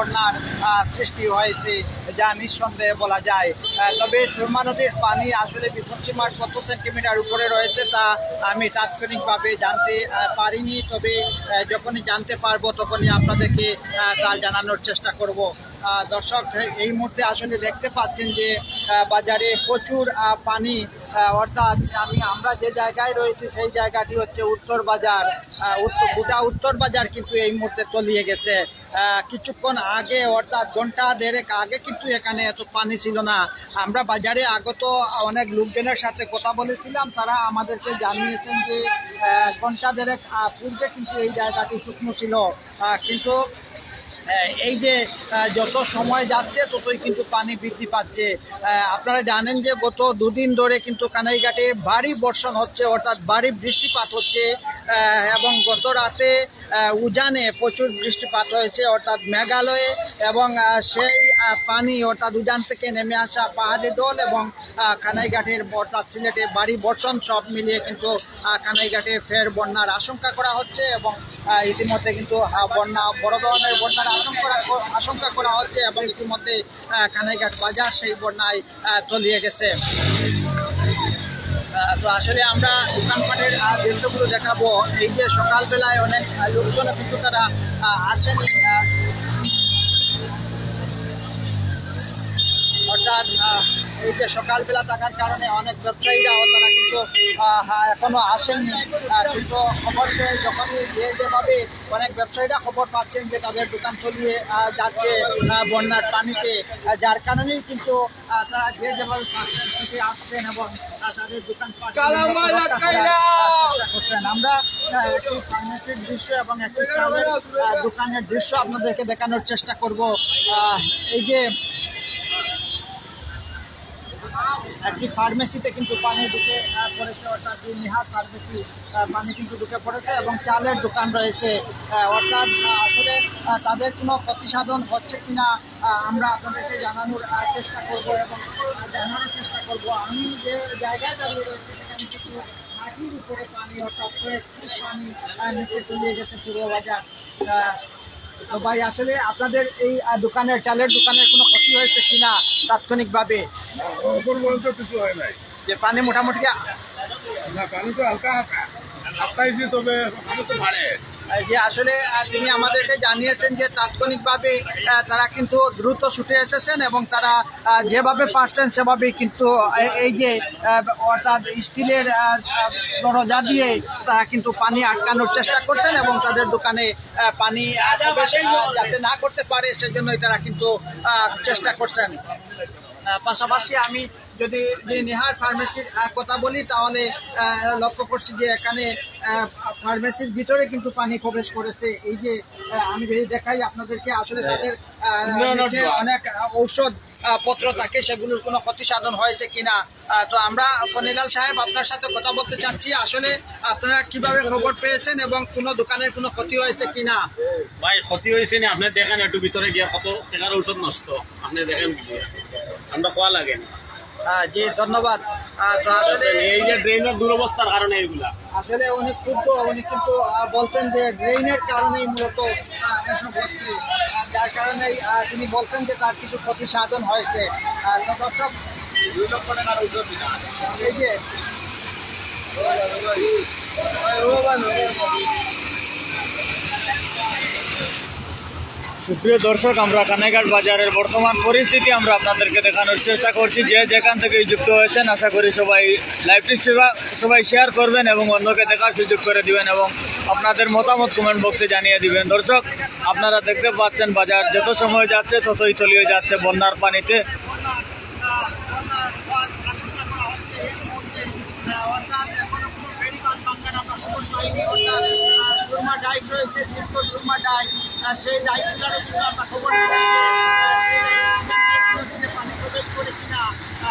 বন্যার সৃষ্টি হয়েছে যা নিঃসন্দেহে বলা যায়। তবে সুরমা নদীর পানি আসলে বিপদসীমার কত সেন্টিমিটার উপরে রয়েছে তা আমি তাৎক্ষণিকভাবে জানতে পারিনি। তবে যখনই জানতে পারব তখনই আপনাদেরকে তা জানানোর চেষ্টা করব। দর্শক, এই মুহূর্তে আসলে দেখতে পাচ্ছেন যে বাজারে প্রচুর পানি অর্থাৎ আমি, আমরা যে জায়গায় রয়েছি, সেই জায়গাটি হচ্ছে উত্তর বাজার। গোটা উত্তর বাজার কিন্তু এই মুহূর্তে তলিয়ে গেছে। কিছুক্ষণ আগে, অর্থাৎ ঘণ্টা দেড়েক আগে কিন্তু এখানে এত পানি ছিল না। আমরা বাজারে আগত অনেক লোকজনের সাথে কথা বলেছিলাম। তারা আমাদেরকে জানিয়েছেন যে ঘণ্টা দেড়েক পূর্বে কিন্তু এই জায়গাটি শুকনো ছিল। কিন্তু এই যে যত সময় যাচ্ছে, ততই কিন্তু পানি বৃদ্ধি পাচ্ছে। আপনারা জানেন যে গত দুদিন ধরে কিন্তু কানাইঘাটে ভারী বর্ষণ হচ্ছে, অর্থাৎ ভারী বৃষ্টিপাত হচ্ছে এবং গত রাতে উজানে প্রচুর বৃষ্টিপাত হয়েছে, অর্থাৎ মেঘালয়ে এবং সেই পানি, অর্থাৎ উজান থেকে নেমে আসা পাহাড়ি দল এবং কানাইঘাটের, অর্থাৎ সিলেটে ভারী বর্ষণ সব মিলিয়ে কিন্তু কানাইঘাটে ফের বন্যার আশঙ্কা করা হচ্ছে এবং ইতিমধ্যে কিন্তু বন্যা, বড় ধরনের বন্যার আশঙ্কা আশঙ্কা করা হচ্ছে এবং ইতিমধ্যে কানাইঘাট বাজার সেই বন্যায় তলিয়ে গেছে। তো আসলে আমরা দোকানপাটের দৃশ্যগুলো দেখাবো। এই যে সকালবেলায় অনেক লোকজন কিন্তু তারা আসেনি অর্থাৎ এই যে সকালবেলা থাকার কারণে অনেক ব্যবসায়ীরাও তারা কিন্তু এখনও আসেননি। কিন্তু খবর পেয়ে যখনই যে যেভাবে অনেক ব্যবসায়ীরা খবর পাচ্ছেন যে তাদের দোকান চলিয়ে যাচ্ছে বন্যার পানিতে যার কারণেই কিন্তু তারা যে যেভাবে আসছেন এবং তাদের দোকান করছেন। আমরা একটি ফার্মেসির দৃশ্য এবং একটি চালের, দোকানের দৃশ্য আপনাদেরকে দেখানোর চেষ্টা করব। এই যে একটি ফার্মেসিতে কিন্তু পানি ঢুকে পড়েছে, অর্থাৎ নিহার ফার্মেসি পানি কিন্তু ঢুকে পড়েছে এবং চালের দোকান রয়েছে। অর্থাৎ আসলে তাদের কোনো ক্ষতি সাধন হচ্ছে কিনা আমরা আপনাদেরকে জানানোর চেষ্টা করব এবং জানানোর চেষ্টা করব। আমি যে জায়গায় দাঁড়িয়ে রয়েছে, সেখানে কিন্তু মাটির উপরে পানি, অর্থাৎ পানি নিচে চলে গেছে পুরো বাজার। তো ভাই আসলে আপনাদের এই দোকানের চালের দোকানের কোনো ক্ষতি হয়েছে কিনা তাৎক্ষণিকভাবে? পর্যন্ত কিছু হয় নাই। যে পানি মোটামুটি না পানি তো হালকা হালকা। তবে তো বাড়ে যে আসলে তিনি আমাদেরকে জানিয়েছেন যে তাৎক্ষণিকভাবে তারা কিন্তু দ্রুত ছুটে এসেছেন এবং তারা যেভাবে পারছেন সেভাবেই কিন্তু এই যে অর্থাৎ স্টিলের দরজা দিয়ে তারা কিন্তু পানি আটকানোর চেষ্টা করছেন এবং তাদের দোকানে পানি যাতে না করতে পারে, সেজন্যই তারা কিন্তু চেষ্টা করছেন। পাশাপাশি আমি যদি যে নেহার ফার্মেসির কথা বলি তাহলে আহ, লক্ষ্য করছি যে এখানে আহ, ফার্মেসির ভিতরে কিন্তু পানি প্রবেশ করেছে এই যে আমি যদি দেখাই আপনাদেরকে আসলে তাদের অনেক ঔষধ পত্র থাকে সেগুলোর কোনো ক্ষতি সাধন হয়েছে কিনা তো আমরা ফনিলাল সাহেব আপনার সাথে কথা বলতে চাচ্ছি আসলে আপনারা কীভাবে খবর পেয়েছেন এবং কোনো দোকানের কোনো ক্ষতি হয়েছে কিনা ভাই ক্ষতি হয়েছে না আপনি দেখেন একটু ভিতরে গিয়ে কত টাকার ঔষধ নষ্ট আপনি দেখেন গিয়ে। আমরা খোয়া লাগে না। জি ধন্যবাদ এই যে ড্রেনের দুরবস্থার কারণে এইগুলা আসলে উনি ক্ষুব্ধ উনি কিন্তু বলছেন যে ড্রেনের কারণেই মূলত এসব হচ্ছে যার কারণেই তিনি বলছেন যে তার কিছু ক্ষতি সাধন হয়েছে দর্শক দুই লক্ষ টাকার এই যে সুপ্রিয় দর্শক, আমরা কানাইঘাট বাজারের বর্তমান পরিস্থিতি আমরা আপনাদেরকে দেখানোর চেষ্টা করছি। যে যেখান থেকে যুক্ত হয়েছেন, আশা করি সবাই লাইভটি সেবা- সবাই শেয়ার করবেন এবং অন্যকে দেখার সুযোগ করে দিবেন এবং আপনাদের মতামত কমেন্ট বক্সে জানিয়ে দিবেন। দর্শক, আপনারা দেখতে পাচ্ছেন, বাজার যত সময় যাচ্ছে, ততই তলিয়ে যাচ্ছে বন্যার পানিতে। রয়েছে দীর্ঘ সুরমা ডাইট আহ, সেই ডাইটগুলোরও কিন্তু আমরা খবর পাই যে, আহ, সেই নদীতে পানি প্রবেশ করে কিনা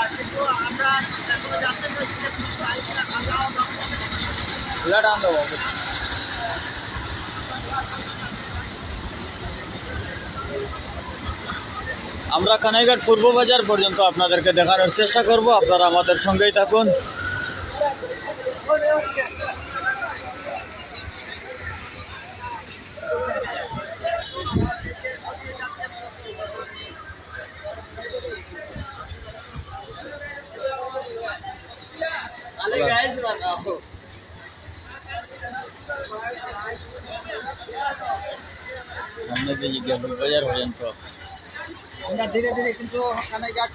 কিন্তু আমরা এখনও জানতে পেরেছি যে কোনো ডাইটটা ভাঙাও আমরা কানাইঘাট পূর্ব বাজার পর্যন্ত আপনাদেরকে দেখানোর চেষ্টা করব আপনারা আমাদের সঙ্গেই থাকুন সামনে দিয়ে জিজ্ঞাসা বাজার পর্যন্ত আমরা ধীরে ধীরে কিন্তু কানাইঘাট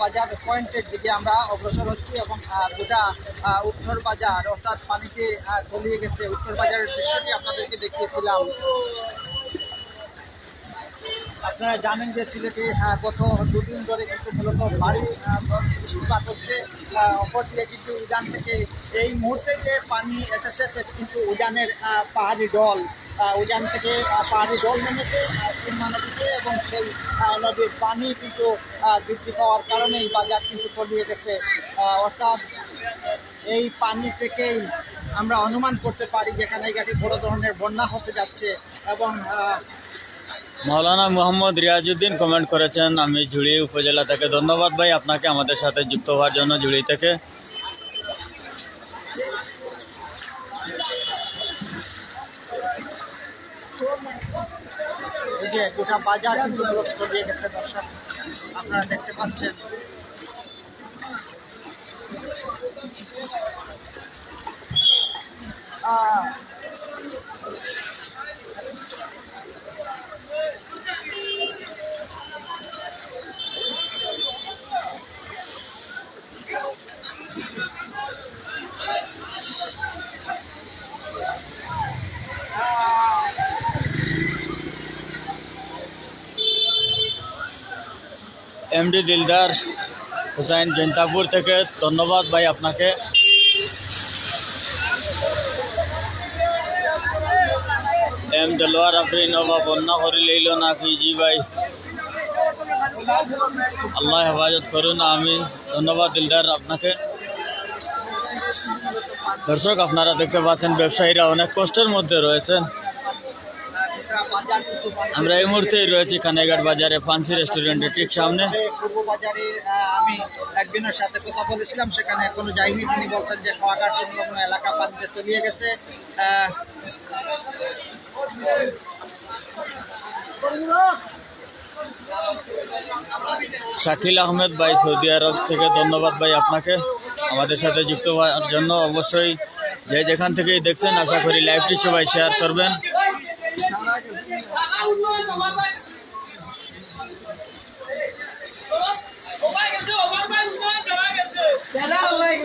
বাজার পয়েন্টের দিকে আমরা অগ্রসর হচ্ছি এবং গোটা উত্তর বাজার অর্থাৎ পানিতে তলিয়ে গেছে। উত্তর বাজারের দৃশ্যটি আপনাদেরকে দেখিয়েছিলাম। আপনারা জানেন যে সিলেটে গত দুদিন ধরে কিন্তু মূলত ভারী বৃষ্টিপাত হচ্ছে। অপরদিকে কিন্তু উজান থেকে এই মুহূর্তে যে পানি এসেছে, সেটি কিন্তু উজানের পাহাড়ি ডল উজান থেকে পাহাড়ি ডল নেমেছে সুরমা নদীতে এবং সেই নদীর পানি কিন্তু বৃদ্ধি পাওয়ার কারণে এই বাজার কিন্তু তলিয়ে গেছে। অর্থাৎ এই পানি থেকেই আমরা অনুমান করতে পারি যেখানে গাড়ি বড় ধরনের বন্যা হতে যাচ্ছে এবং আহ, মাওলানা মোহাম্মদ রিয়াজউদ্দিন কমেন্ট করেছেন আমি ঝুড়ি উপজেলা থেকে ধন্যবাদ ভাই আপনাকে আমাদের সাথে যুক্ত হওয়ার জন্য ঝুড়ি থেকে। গোটা বাজার কিন্তু আপনারা দেখতে পাচ্ছেন। এমডি দিলদার হুসাইন জৈন্তাপুর থেকে ধন্যবাদ ভাই আপনাকে। এম দেলোয়ার আফরিন অবা বন্যা করে লইল নাকি জি ভাই। আল্লাহ হেফাজত করুন আমি ধন্যবাদ দিলদার আপনাকে। দর্শক, আপনারা দেখতে পাচ্ছেন, ব্যবসায়ীরা অনেক কষ্টের মধ্যে রয়েছেন গোটা বাজার কিন্তু বন্ধ। আমরা এই মুহূর্তেই রয়েছি কানাইঘাট বাজারে ফান্সি রেস্টুরেন্টের ঠিক সামনে। পূর্ব বাজারে আমি একজনের সাথে কথা বলেছিলাম সেখানে এখনও যাইনি। তিনি বলছেন যে খোয়াঘাট সংলগ্ন এলাকা পানিতে তলিয়ে গেছে। শাকিল আহমেদ ভাই সৌদি আরব থেকে ধন্যবাদ ভাই আপনাকে আমাদের সাথে যুক্ত হওয়ার জন্য। অবশ্যই যে যেখান থেকেই দেখছেন আশা করি লাইভটি সবাই শেয়ার করবেন।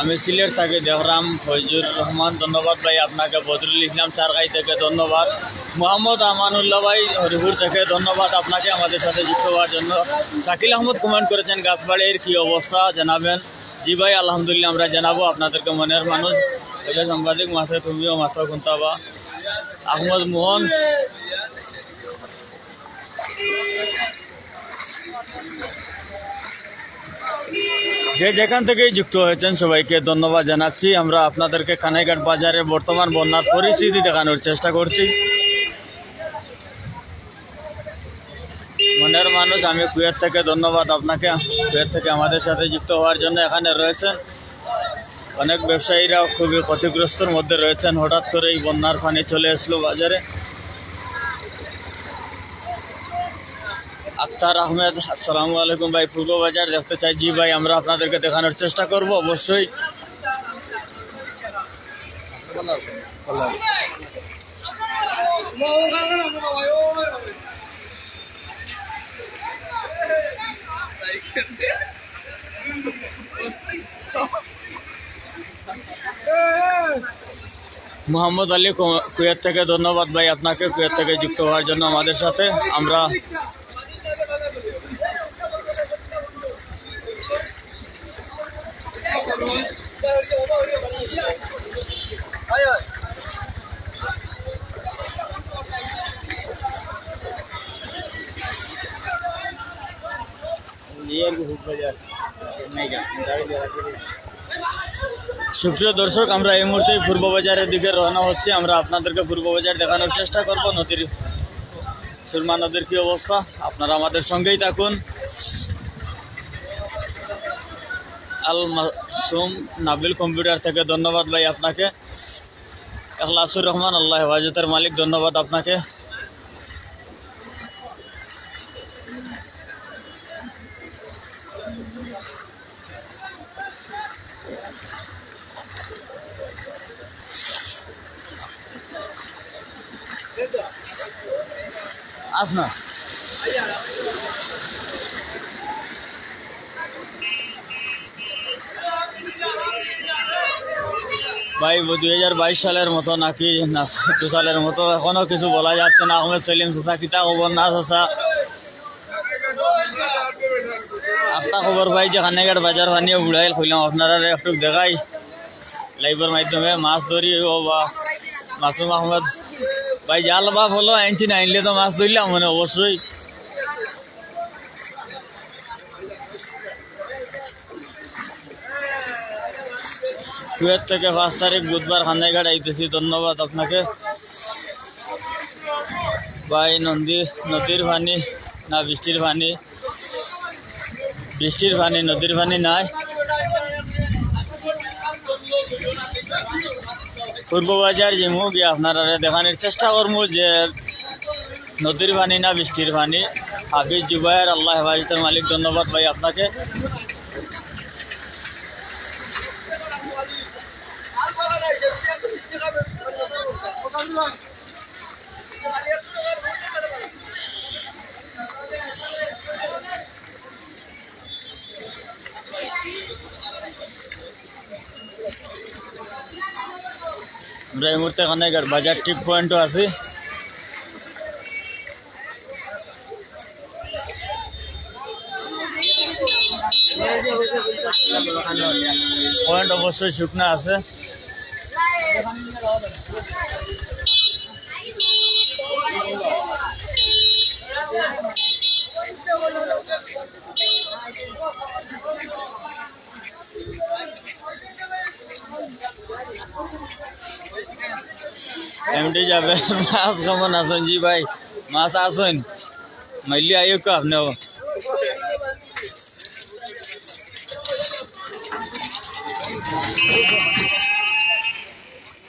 আমি সিলেট থেকে, দেহরাম ফৈজুর রহমান, ধন্যবাদ ভাই আপনাকে। বদরুল ইসলাম সারগাই থেকে ধন্যবাদ। মোহাম্মদ আমানুল্লাহ ভাই হরিপুর থেকে ধন্যবাদ আপনাকে আমাদের সাথে যুক্ত হওয়ার জন্য। শাকিল আহমদ কমেন্ট করেছেন, গাছবাড়ির কি অবস্থা? জানাবেন। জি ভাই, আলহামদুলিল্লাহ আমরা জানাব আপনাদেরকে, মনের মানুষ। সাংবাদিক মাথা তুমিও মাথা খুন্তাবা আহমদ মোহন। যে যেখান থেকেই যুক্ত হয়েছেন সবাইকে ধন্যবাদ জানাচ্ছি। আমরা আপনাদেরকে কানাইঘাট বাজারে বর্তমান বন্যার পরিস্থিতি দেখানোর চেষ্টা করছি। মনের মানুষ, আমি কুয়েত থেকে ধন্যবাদ আপনাকে। কুয়েত থেকে আমাদের সাথে যুক্ত হওয়ার জন্য এখানে রয়েছেন। অনেক ব্যবসায়ীরাও খুবই ক্ষতিগ্রস্তর মধ্যে রয়েছেন। হঠাৎ করে এই বন্যার পানি চলে আসলো বাজারে। আক্তার আহমেদ, আসসালামু আলাইকুম ভাই। পূর্ব বাজার দেখতে চাই। জি ভাই, আমরা আপনাদেরকে দেখানোর চেষ্টা করব। অবশ্যই। মোহাম্মদ আলী কু- কুয়েত থেকে ধন্যবাদ ভাই আপনাকে। কুয়েত থেকে যুক্ত হওয়ার জন্য আমাদের সাথে। আমরা বাজার সুপ্রিয় দর্শক, আমরা এই মুহূর্তে পূর্ব বাজারের দিকে রওনা হচ্ছে। আমরা আপনাদেরকে পূর্ব বাজার দেখানোর চেষ্টা করব। নদীর সুরমা নদীর কি অবস্থা? আপনারা আমাদের সঙ্গেই থাকুন। আল মাসুম নাবিল কম্পিউটার থেকে ধন্যবাদ ভাই আপনাকে। এখলাসুর রহমান, আল্লাহ হেফাজতের মালিক, ধন্যবাদ আপনাকে। ভাই দুই হাজার বাইশ সালের মতো নাকি না দু সালের মতো এখনও কিছু বলা যাচ্ছে না। আহমেদ সেলিম চাষা কিতা খবর? না চাষা আপনার খবর ভাই যে খানেঘাট বাজার বানিয়ে উড়াইল খুললাম। আপনারা একটু দেখাই। লাইভের মাধ্যমে মাছ ধরি ও বা মাসুম আহমেদ ভাই জাল বা হলো আনছি না আনলে তো মাছ ধরলাম মানে অবশ্যই। কুয়েত থেকে পাঁচ তারিখ বুধবার খান্দাইঘাট আইতেছি, ধন্যবাদ আপনাকে। ভাই নদী নদীর পানি, না, বৃষ্টির পানি। বৃষ্টির পানি, নদীর পানি নাই। পূর্ব যে মুভি আপনারা দেখানোর চেষ্টা করব যে নদীর পানি না বৃষ্টির পানি হাফিজ জুবাইর আল্লাহ হেফাজতের মালিক, ধন্যবাদ ভাই আপনাকে। আমরা এই মুহূর্তে এখানে বাজার টিপ পয়েন্টও আছি। পয়েন্ট অবশ্যই শুকনা আছে। এমডি যাবে। মাছ কেমন আছেন? জি ভাই, মাছ আসেন মাইলি আইও কা আপনি?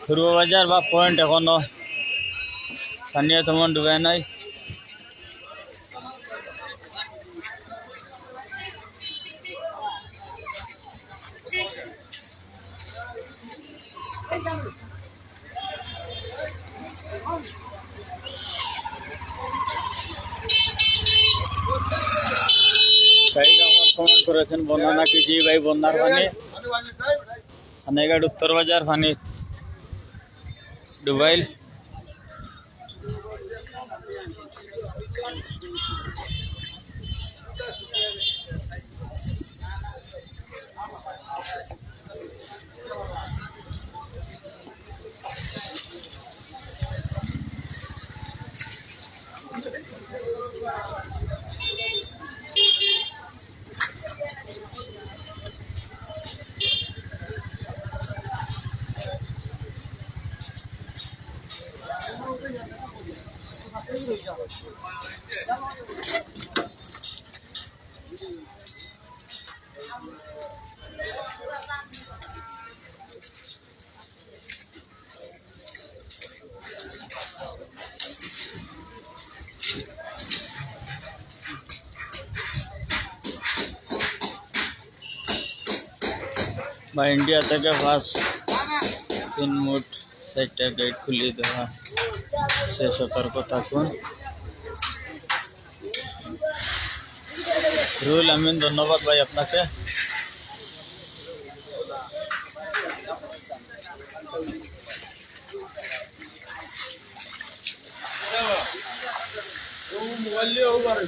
পূর্ব বাজার বা পয়েন্ট এখনও। স্থানীয় তেমন ডুবে নাই ভাই আমার কমেন্ট করেছেন বন্যা নাকি জি ভাই বন্যার পানি খানেঘাট উত্তর বাজার পানি ডুবাইল। বা ইন্ডিয়া থেকে ফার্স্ট তিন মুঠ চারটা গেট খুলে দেওয়া সে সতর্ক থাকুন রুল আমিন ধন্যবাদ ভাই আপনাকে মোবাইল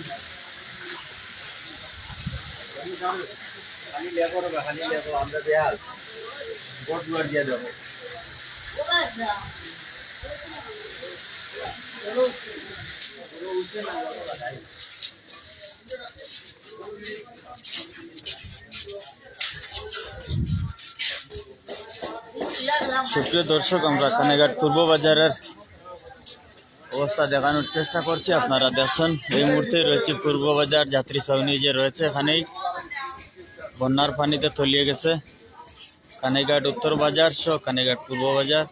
সুপ্রিয় দর্শক, আমরা কানেঘাট পূর্ব বাজারের অবস্থা দেখানোর চেষ্টা করছি। আপনারা দেখছেন, এই মুহূর্তে রয়েছে পূর্ব বাজার, যাত্রী ছাউনি যে রয়েছে এখানেই। বন্যার পানিতে তলিয়ে গেছে। কানেঘাট উত্তর বাজার সহ কানেঘাট পূর্ব বাজার।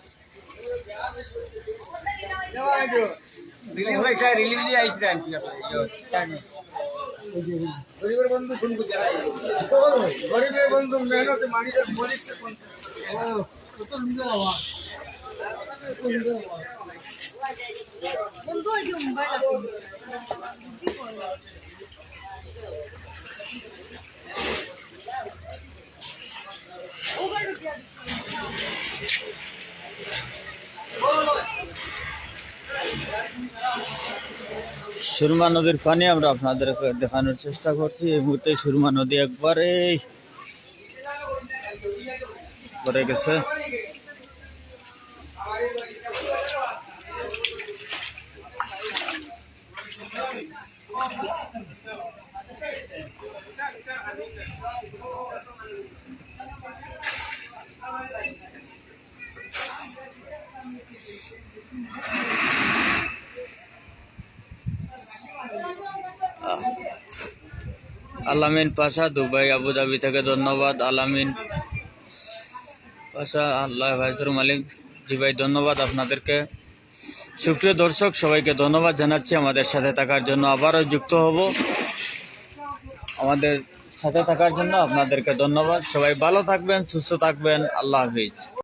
বন্ধু সুরমা নদীর পানি আমরা আপনাদের দেখানোর চেষ্টা করছি। এই মুহূর্তে সুরমা নদী একবারে গেছে। আলামিন পাশা, দুবাই, আবুধাবি থেকে ধন্যবাদ। আলামিন পাশা, আল্লাহ ভাইজুর মালিক জি ভাই, ধন্যবাদ আপনাদেরকে। সুপ্রিয় দর্শক, সবাইকে ধন্যবাদ জানাচ্ছি। আমাদের সাথে থাকার জন্য আবারও যুক্ত হব। আমাদের সাথে থাকার জন্য আপনাদেরকে ধন্যবাদ। সবাই ভালো থাকবেন, সুস্থ থাকবেন। আল্লাহ হাফিজ।